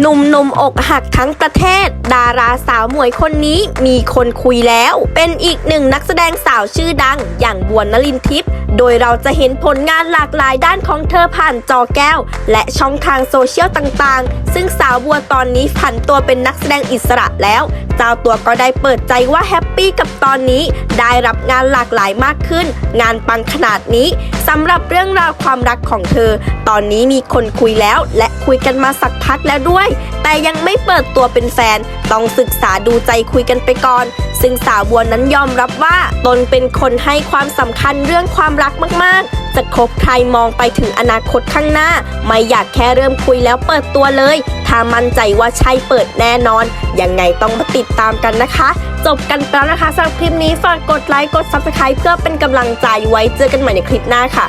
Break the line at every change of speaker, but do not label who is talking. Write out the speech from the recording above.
หนุ่มนมอกหักทั้งประเทศ ดาราสาวหมวยคนนี้มีคนคุยแล้ว เป็นอีกหนึ่งนักแสดงสาวชื่อดัง อย่างบัวนลินทิพย์โดยเราจะเห็นผลงานหลากหลายด้านของเธอผ่านจอแก้ว และช่องทางโซเชียลต่างๆ ซึ่งสาวบัวตอนนี้ผันตัวเป็นนักแสดงอิสระแล้ว เจ้าตัวก็ได้เปิดใจว่าแฮปปี้กับตอนนี้ ได้รับงานหลากหลายมากขึ้น งานปังขนาดนี้สำหรับเรื่องราวความรักของเธอ ตอนนี้มีคนคุยแล้วและคุยกันมาสักพักแล้วด้วย แต่ยังไม่เปิดตัวเป็นแฟน ต้องศึกษาดูใจคุยกันไปก่อน ซึ่งสาวบัวนั้นยอมรับว่าตนเป็นคนให้ความสำคัญเรื่องความรักมาก ๆ จะคบใครมองไปถึงอนาคตข้างหน้า ไม่อยากแค่เริ่มคุยแล้วเปิดตัวเลย ถ้ามั่นใจว่าใช่เปิดแน่นอน ยังไงต้องมาติดตามกันนะคะ จบกันแล้วนะคะสำหรับคลิปนี้ฝากกดไลค์กด Subscribe เพื่อเป็นกำลังใจไว้เจอกันใหม่ในคลิปหน้าค่ะ